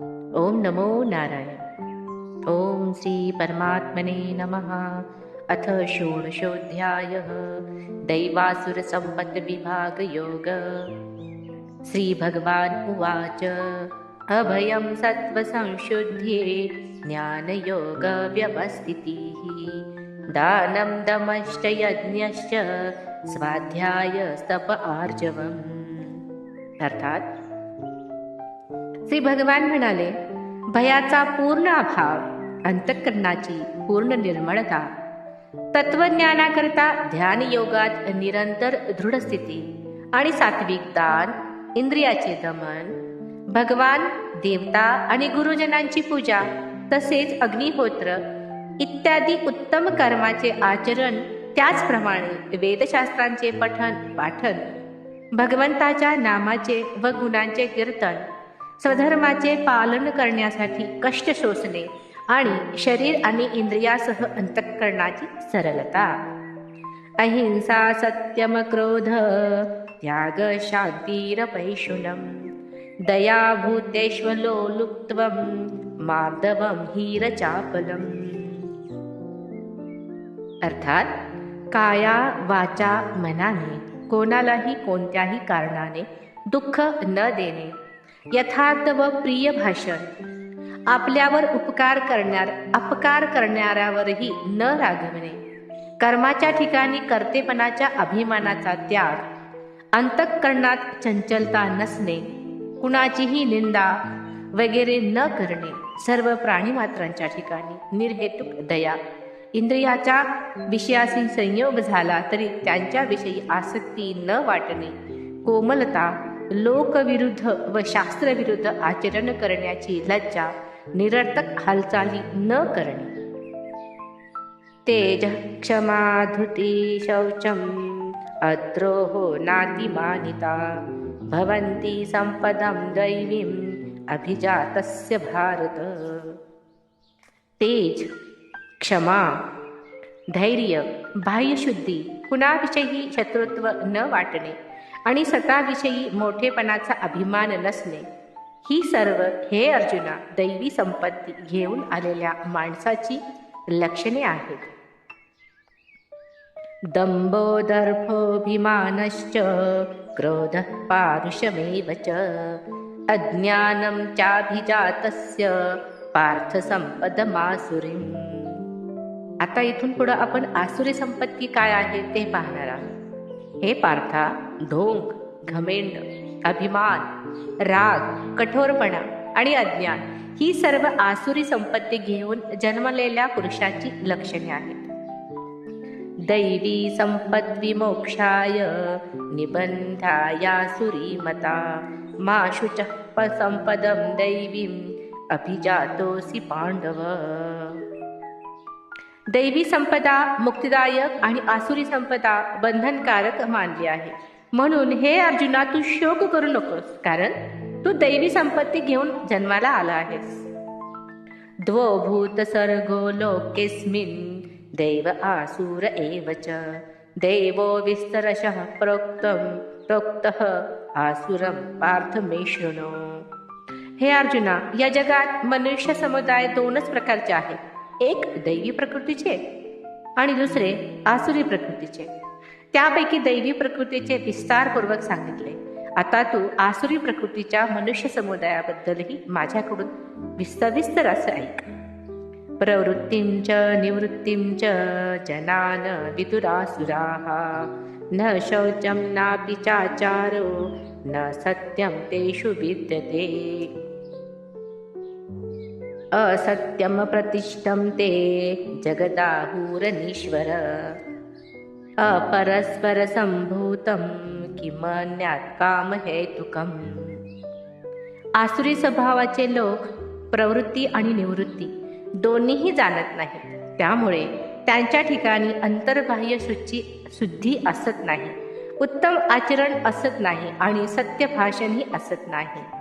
ओम नमो नारायण। ओम श्री परमात्मने नमः। अथ षोडशोऽध्यायः। दैवासुरसम्पद्विभागयोग श्रीभगवान् उवाच। अभयं सत्त्वसंशुद्धे ज्ञानयोगव्यवस्थितिः। दानं दमश्च यज्ञश्च स्वाध्यायस्तप आर्जवम्। अर्थात श्री भगवान म्हणाले भयाचा पूर्ण अभाव अंतकरणाची पूर्ण निर्मळता तत्वज्ञानाकरता ध्यान योगात निरंतर दृढ स्थिती आणि सात्विक दान इंद्रियाचे दमन भगवान देवता आणि गुरुजनांची पूजा तसेच अग्निहोत्र इत्यादी उत्तम कर्माचे आचरण त्याचप्रमाणे वेदशास्त्रांचे पठन पाठन भगवंताच्या नामाचे व गुणांचे कीर्तन स्वधर्माचे पालन करण्यासाठी कष्ट सोसणे आणि शरीर आणि इंद्रियासह अंतःकरणाची सरलता. अहिंसा सत्यम क्रोध त्याग शांतीरपैशुनम दया भूतेष्वलोलुप्त्वं मार्दवं हीरचापलम. अर्थात काया वाचा मनाने कोणालाही कोणत्याही कारणाने दुःख न देणे यथार्थ व प्रिय भाषण. आपल्यावर उपकार करणार अपकार करणाऱ्यावरही न रागवणे. कर्माच्या ठिकाणी कर्तेपणाच्या अभिमानाचा त्याग. अंतःकरणात चंचलता नसणे. कुणाचीही निंदा वगैरे न करणे. सर्व प्राणीमात्रांच्या ठिकाणी निर्हेतुक दया. इंद्रियाच्या विषयाशी संयोग झाला तरी त्यांच्याविषयी आसक्ती न वाटणे. कोमलता लोकविरुद्ध व शास्त्रविरुद्ध आचरण करण्याची लज्जा निरर्थक हालचाली न करणे. तेज क्षमाधुती शौचम अद्रोहो नातिमानिता भवन्ति संपदं दैवीम् अभिजातस्य भारत। तेज क्षमा धैर्य बाह्यशुद्धी कुणाविषयी शत्रुत्व न वाटणे. आणि स्वतःविषयी मोठेपणाचा अभिमान नसणे. ही सर्व हे अर्जुना दैवी संपत्ती घेऊन आलेल्या माणसाची लक्षणे आहेत. दंभो दर्भोभिमानश्च पारुषमेव च अज्ञानं चाभिजातस्य पार्थसंपदमासुरीम् आता इथून पुढं आपण आसुरी संपत्ती काय आहे ते पाहणार आहोत. हे पार्था ढोंग घमेंड अभिमान राग कठोरपणा आणि अज्ञान ही सर्व आसुरी संपत्ती घेऊन जन्मलेल्या पुरुषाची लक्षणे आहेत. दैवी संपद्विमोक्षाय निबंधायासुरी मता मा शुच संपदम दैवीम अभिजातोसी पांडव दैवी संपदा मुक्तिदायक आणि आसुरी संपदा बंधनकारक मानली आहे. म्हणून हे अर्जुना तू शोक करू नकोस कारण तू दैवी संपत्ती घेऊन जन्माला आला आहेस. द्वभूत सर्गो लोकेस्मिन दैव आसुर एव च देवो विस्तरशः प्रोक्तम प्रोक्त आसुरम पार्थ मे शृणो. हे अर्जुना या जगात मनुष्य समुदाय दोनच प्रकारचे आहेत. एक दैवी प्रकृतीचे आणि दुसरे आसुरी प्रकृतीचे. त्यापैकी दैवी प्रकृतीचे विस्तारपूर्वक सांगितले. आता तू आसुरी प्रकृतीच्या मनुष्य समुदायाबद्दलही माझ्याकडून विस्तविस्तर असं ऐक. प्रवृत्तीं च निवृत्तीं च जनान विदुरासुराः न शौचं नापि चाचारो न सत्यं तेषु विद्यते. असत्यं प्रतिष्ठं ते जगदाहुरनीश्वर। अपरस्परसम्भूतं किमन्यात् कामहेतुकम् आसुरी स्वभावाचे लोक प्रवृत्ती आणि निवृत्ती दोन्हीही जाणत नाहीत. त्यामुळे त्यांच्या ठिकाणी अंतर्बाह्य शुची शुद्धी असत नाही. उत्तम आचरण असत नाही आणि सत्य भाषणही असत नाही.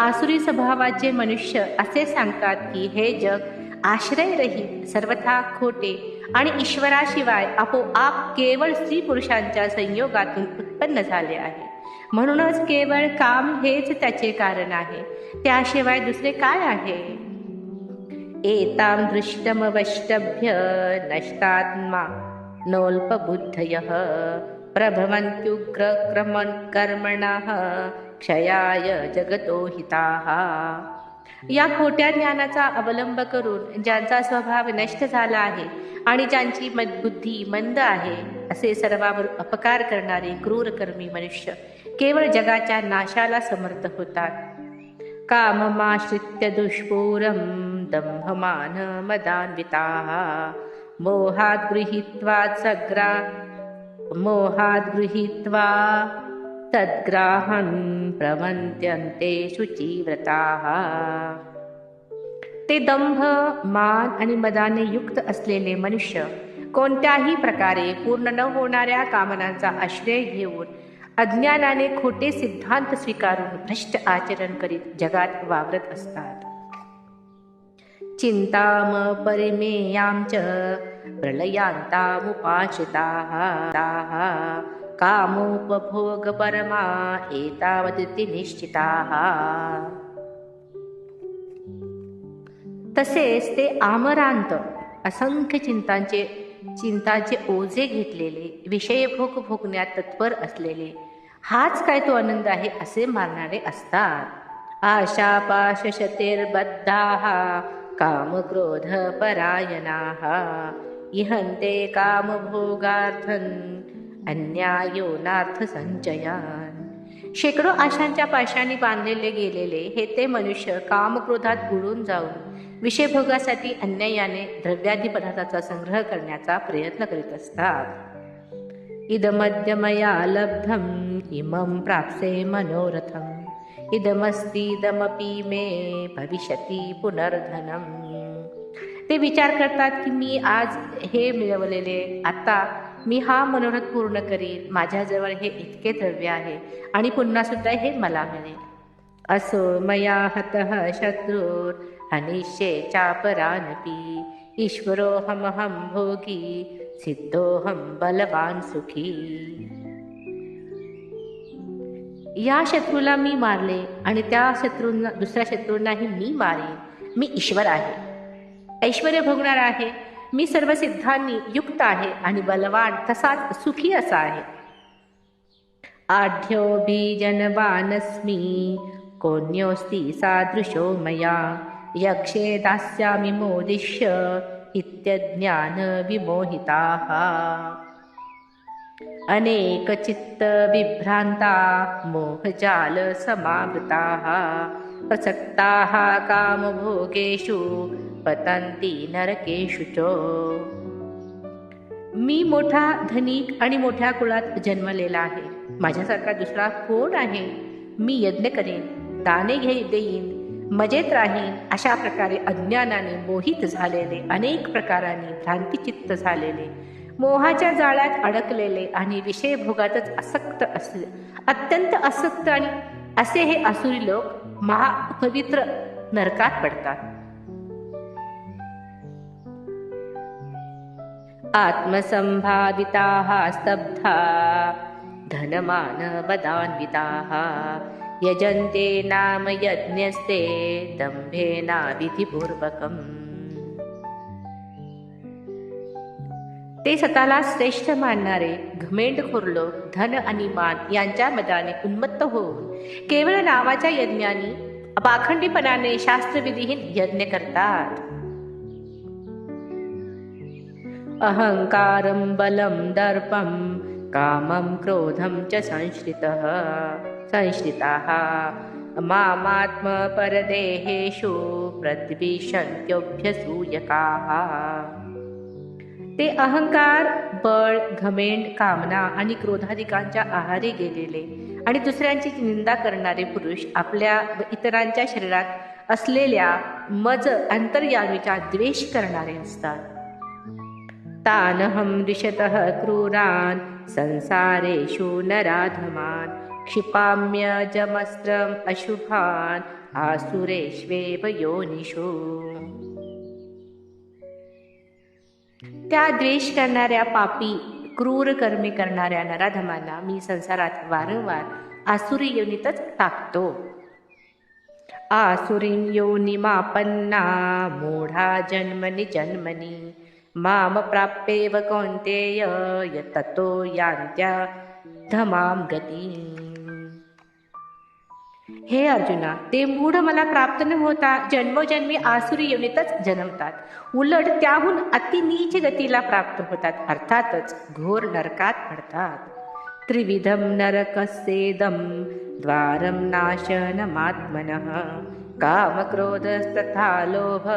आसुरी स्वभावाचे मनुष्य असे सांगतात की हे जग आश्रयरहित सर्वथा खोटे आणि ईश्वराशिवाय आपोआप केवळ स्त्री पुरुषांच्या संयोगातून उत्पन्न झाले आहे. म्हणूनच केवळ काम हेच त्याचे कारण आहे. त्याशिवाय दुसरे काय आहे? एतां दृष्टमवष्टभ्य नष्टात्मा नोल्पबुद्धयः प्रभवन्त्युग्रक्रमन् कर्मणः क्षयाय जगतो हिताः. या खोट्या ज्ञानाचा अवलंब करून ज्यांचा स्वभाव नष्ट झाला आहे आणि ज्यांची बुद्धी मंद आहे असे सर्वावर अपकार करणारे क्रूरकर्मी मनुष्य केवळ जगाच्या नाशाला समर्थ होतात. काममाश्रित्य दुष्पूरं दंभमान मदान्विताः. मोहात् गृहीत्वा सग्रा मोहात् गृहीत्वा तद्ग्राहं प्रवन्त्यन्ते शुचिव्रताः। ते दंभ मान आणि मदाने युक्त असलेले मनुष्य कोणत्याही प्रकारे पूर्ण न होणाऱ्या कामनांचा आश्रय घेऊन अज्ञानाने खोटे सिद्धांत स्वीकारून भ्रष्ट आचरण करीत जगात वावरत असतात। चिंताम परिमेयां च प्रलयान्तामुपाश्रिताः ताः कामोपभोगपरमा एतावदिति निश्चिताः। तसेच ते आमरांत असंख्य चिंतांचे चिंताचे ओझे घेतलेले विषयभोग भोगण्यात तत्पर असलेले हाच काय तो आनंद आहे असे मानणारे असतात. आशा पाशशतेर्बद्धाः कामक्रोध इहंते इहन्ते कामभोगार्थन अन्यायोनार्थ संचयान शेकडो आशांच्या पाशांनी बांधलेले गेलेले हे ते मनुष्य कामक्रोधात बुडून जाऊन विषयभोगासाठी अन्यायाने द्रव्यादी पदार्थाचा संग्रह करण्याचा प्रयत्न करीत असतात. इदमद्य मया लब्धम इमं प्राप्से मनोरथम इदमस्तीदमपी मे भविष्यती पुनर्धनम ते विचार करतात की मी आज हे मिळवलेले आता मी हा मनोरथ पूर्ण करीन. माझ्याजवळ हे इतके द्रव्य आहे आणि पुन्हा सुद्धा हे मला मिळेल. असो मया हतः शत्रूर हनिष्ये चापरानपी. ईश्वरोऽहमहं भोगी सिद्धोऽहं बलवान सुखी. या शत्रूला मी मारले आणि त्या शत्रूंना दुसऱ्या शत्रूंनाही मी मारेन. मी ईश्वर आहे. ऐश्वर भोगणार आहे. मी सर्व सिद्धांनी युक्त आहे आणि बलवान तसाच सुखी असा आहे. आढ्यो बीजनवानस्मी कोण्योस्ति सादृशो मया यक्षे दास्यामि मोदिष्य इत्यज्ञानविमोहिताः। अनेकचित्तविभ्रान्ता मोहजालसमावृताः। प्रसक्ताः कामभोगेषु पतंती नरकेशु च. मी मोठा धनिक आणि मोठ्या कुळात जन्मलेला आहे. माझ्यासारखा दुसरा कोण आहे? मी यज्ञ करेन दाने घे देईन मजेत राहीन अशा प्रकारे अज्ञानाने मोहित झालेले अनेक प्रकारांनी भ्रांतिचित्त झालेले मोहाच्या जाळ्यात अडकलेले आणि विषय भोगातच असक्त असले अत्यंत असक्त आणि असे हे असुरी लोक महापवित्र नरकात पडतात. आत्मसंभाविताः स्तब्धा धनमानवदान्विताः। यजन्ते नाम यज्ञस्ते दम्भेनाविधिपूर्वकम् ते स्वतःला श्रेष्ठ मानणारे घमेंडखोर लोक धन आणि मान यांच्या मदाने उन्मत्त होऊन केवळ नावाच्या यज्ञानी अपाखंडीपणाने शास्त्रविधीहीन यज्ञ करतात. अहंकारं बलं दर्पं कामं क्रोधं च संश्रितः संश्रिताः। मामात्मपरदेहेषु प्रतिविशन्त्योभ्यसूयकाः। ते अहंकार बळ घमेंड कामना आणि क्रोधाधिकांच्या आहारी गेलेले आणि दुसऱ्यांची निंदा करणारे पुरुष आपल्या व इतरांच्या शरीरात असलेल्या मज अंतर्यामीचा द्वेष करणारे असतात. तानहं दिशतः क्रूरान् संसारेषु नराधमान्। क्षिपाम्यजमस्त्रम् अशुभान् आसुरेष्वेव योनिषु। त्या द्वेष करणाऱ्या पापी क्रूर कर्मी करणाऱ्या नराधमांना मी संसारात वारंवार आसुरी योनीतच टाकतो. आसुरीं योनिमापन्ना मूढा जन्मनि जन्मनी। माम प्राप्येव कौन्तेय यततो यान्त्या धमाम गती। हे अर्जुना ते मूढ मला प्राप्त न होता जन्मोजन्मी आसुरी योनीतच जन्मतात. उलट त्याहून अतिनीच गतीला प्राप्त होतात. अर्थातच घोर नरकात पडतात. त्रिविधम नरकसेदम द्वारम नाशनमात्मनः। कामक्रोधस्तथा लोभ।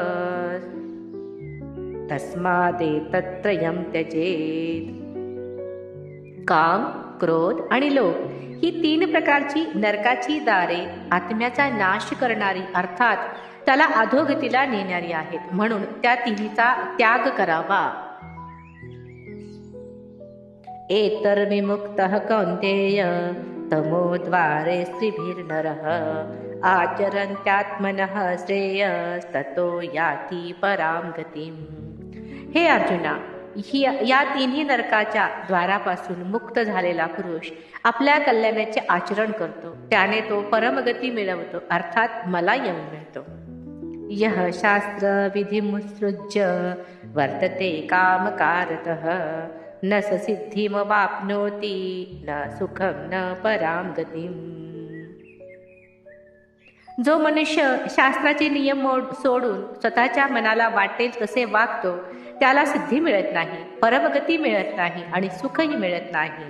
तस्मादेतत्रयं त्यजेत. काम क्रोध आणि लोभ ही तीन प्रकारची नरकाची दारे आत्म्याचा नाश करणारी अर्थात त्याला अधोगतीला नेणारी आहेत. म्हणून त्या तिन्हीचा त्याग करावा. एतर विमुक्त कौन्तेय तमोद्वारे स्त्रिभिर्नरः आचरन्त्यात्मनः श्रेयस्ततो याती परां गतीम्. हे अर्जुना ही या तिन्ही नरकाच्या द्वारापासून मुक्त झालेला पुरुष आपल्या कल्याणाचे आचरण करतो. त्याने तो परमगती मिळवतो. अर्थात मला येऊन मिळतो. यह शास्त्र विधिमुत्सृज्य वर्तते कामकारतः. न स सिद्धिमवाप्नोति न सुखम न परां गतीम. जो मनुष्य शास्त्राचे नियम सोडून स्वतःच्या मनाला वाटेल तसे वागतो त्याला सिद्धी मिळत नाही परमगती मिळत नाही आणि सुखही मिळत नाही.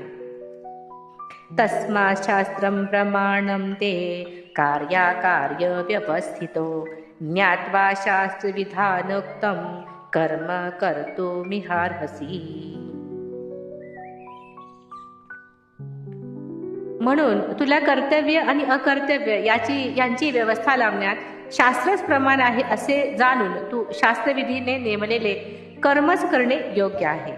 तस्मा शास्त्रं प्रमाणं ते कार्याकार्य व्यवस्थितो ज्ञात्वा शास्त्रविधानोक्तं कर्म करतो मिहारहसी. म्हणून तुला कर्तव्य आणि अकर्तव्य याची यांची व्यवस्था लावण्यात शास्त्रच प्रमाण आहे असे जाणून तू शास्त्रविधीने नेमलेले कर्मच करणे योग्य आहे.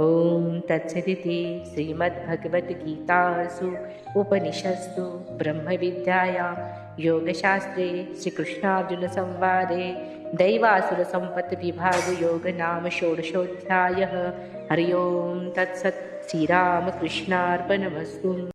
ओम तत्सदिति श्रीमद्भगवद्गीतासु उपनिषत्सु ब्रह्मविद्यायां योगशास्त्रे श्रीकृष्णार्जुनसंवादे दैवासुरसम्पत्तिविभागयोगनाम षोडशोऽध्यायः. हरि ओं तत्सत् श्रीरामकृष्णार्पणमस्तु